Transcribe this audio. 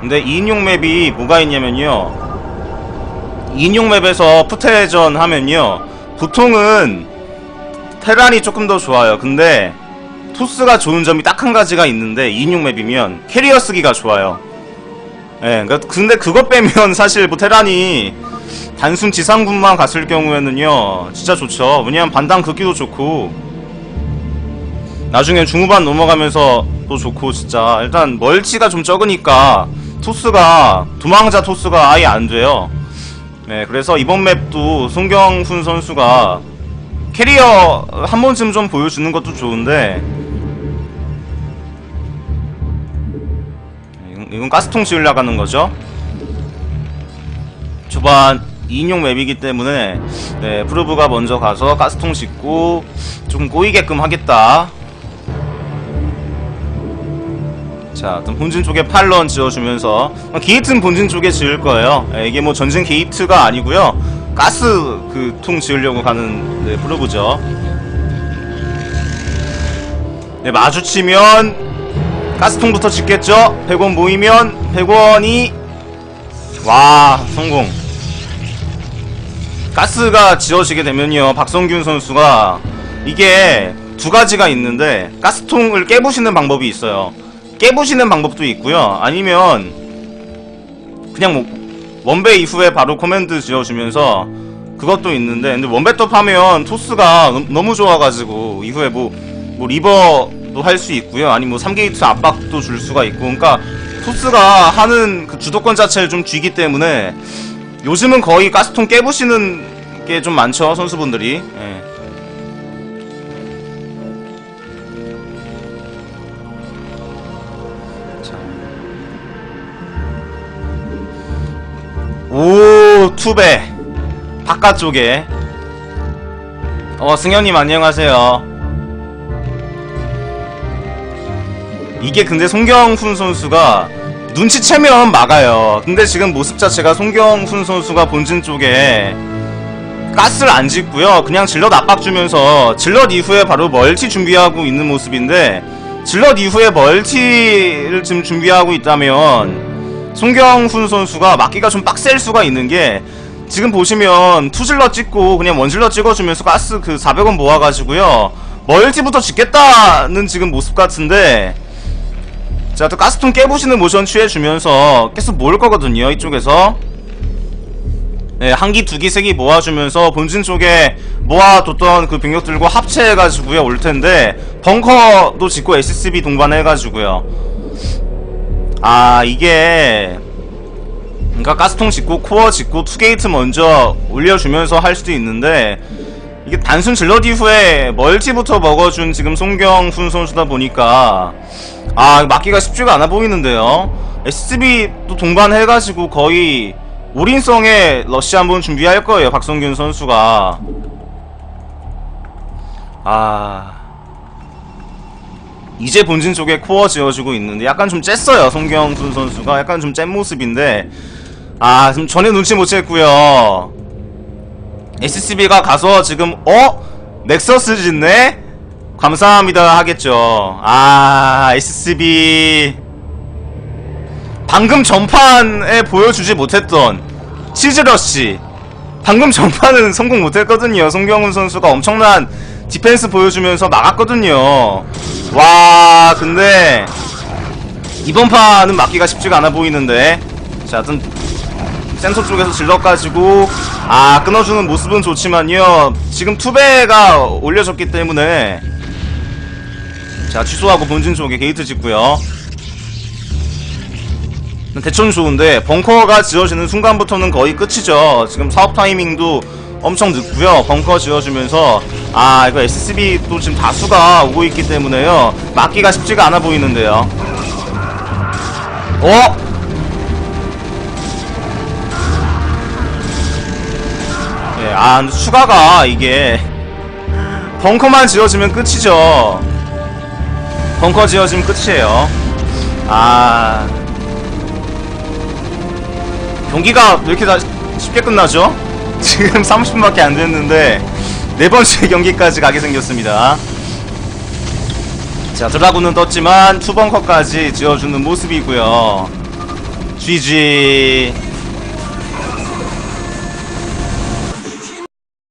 근데 2인용 맵이 뭐가 있냐면요. 2인용 맵에서 푸테전 하면요. 보통은 테란이 조금 더 좋아요. 근데 토스가 좋은 점이 딱 한 가지가 있는데 2인용 맵이면 캐리어 쓰기가 좋아요 예, 그러니까 근데 그것 빼면 사실 뭐 테란이 단순 지상군만 갔을 경우에는요 진짜 좋죠 왜냐면 반당 극기도 좋고 나중에 중후반 넘어가면서 또 좋고 진짜 일단 멀치가 좀 적으니까 토스가 도망자 토스가 아예 안 돼요. 네, 그래서 이번 맵도 송경훈 선수가 캐리어 한 번쯤 좀 보여주는 것도 좋은데 이건, 가스통 지으려고 하는 거죠. 초반 2인용 맵이기 때문에 네, 프로브가 먼저 가서 가스통 짓고 좀 꼬이게끔 하겠다. 자, 그럼 본진 쪽에 팔런 지어주면서 게이트는 본진 쪽에 지을 거예요. 예, 이게 뭐 전진 게이트가 아니고요. 가스 그 통 지으려고 가는 네, 프로브죠. 네, 마주치면 가스통부터 짓겠죠. 100원 모이면 100원이 와 성공. 가스가 지어지게 되면요, 박성균 선수가 이게 두 가지가 있는데 가스통을 깨부시는 방법이 있어요. 깨부시는 방법도 있고요. 아니면 그냥 뭐 원배 이후에 바로 코맨드 지어주면서 그것도 있는데 근데 원배 톱 하면 토스가 너무- 너무 좋아가지고 이후에 뭐, 뭐 리버도 할 수 있고요. 아니면 뭐 3게이트 압박도 줄 수가 있고. 그러니까 토스가 하는 그 주도권 자체를 좀 쥐기 때문에 요즘은 거의 가스통 깨부시는 게 좀 많죠 선수분들이. 예. 오 투배 바깥쪽에. 어 승현님 안녕하세요 이게 근데 송경훈 선수가 눈치채면 막아요. 근데 지금 모습 자체가 송경훈 선수가 본진 쪽에 가스를 안 짓고요. 그냥 질럿 압박 주면서 질럿 이후에 바로 멀티 준비하고 있는 모습인데 질럿 이후에 멀티를 지금 준비하고 있다면 송경훈 선수가 막기가 좀 빡셀 수가 있는 게 지금 보시면 투질러 찍고 그냥 원질러 찍어주면서 가스 그 400원 모아가지고요. 멀티부터 짓겠다는 지금 모습 같은데 자 또 가스통 깨부시는 모션 취해주면서 계속 모을 거거든요 이쪽에서. 네, 한기, 두기, 세기 모아주면서 본진 쪽에 모아뒀던 그 병력들과 합체해가지고요 올 텐데 벙커도 짓고 SCB 동반해가지고요. 아 이게 그러니까 가스통 짓고 코어 짓고 투게이트 먼저 올려주면서 할 수도 있는데 이게 단순 질럿 이후에 멀티부터 먹어준 지금 송경훈 선수다 보니까 아 막기가 쉽지가 않아 보이는데요. SCB도 동반해가지고 거의 올인성의 러시 한번 준비할 거예요 박성균 선수가. 아. 이제 본진 쪽에 코어 지어주고 있는데 약간 좀 쬐어요 송경훈 선수가. 약간 좀쬐 모습인데. 아 지금 전혀 눈치 못 챘고요 SCB가 가서 지금 어? 넥서스 짓네? 감사합니다 하겠죠. 아 SCB 방금 전판에 보여주지 못했던 치즈러시 방금 전판은 성공 못했거든요. 송경훈 선수가 엄청난 디펜스 보여주면서 막았거든요. 와 근데 이번 판은 막기가 쉽지가 않아 보이는데. 자 하여튼 센터 쪽에서 질러 가지고 아 끊어주는 모습은 좋지만요. 지금 투배가 올려졌기 때문에 자 취소하고 본진 쪽에 게이트 짓고요. 대처는 좋은데 벙커가 지어지는 순간부터는 거의 끝이죠. 지금 사업 타이밍도 엄청 늦고요. 벙커 지어주면서 아 이거 SCB도 지금 다수가 오고 있기 때문에요. 막기가 쉽지가 않아 보이는데요. 어? 아 근데 추가가 이게 벙커만 지어지면 끝이죠 벙커 지어지면 끝이에요 아 경기가 왜 이렇게 다 쉽게 끝나죠? 지금 30분밖에 안 됐는데 네 번째 경기까지 가게 생겼습니다. 자, 드라군은 떴지만 투벙커까지 지어주는 모습이고요. GG.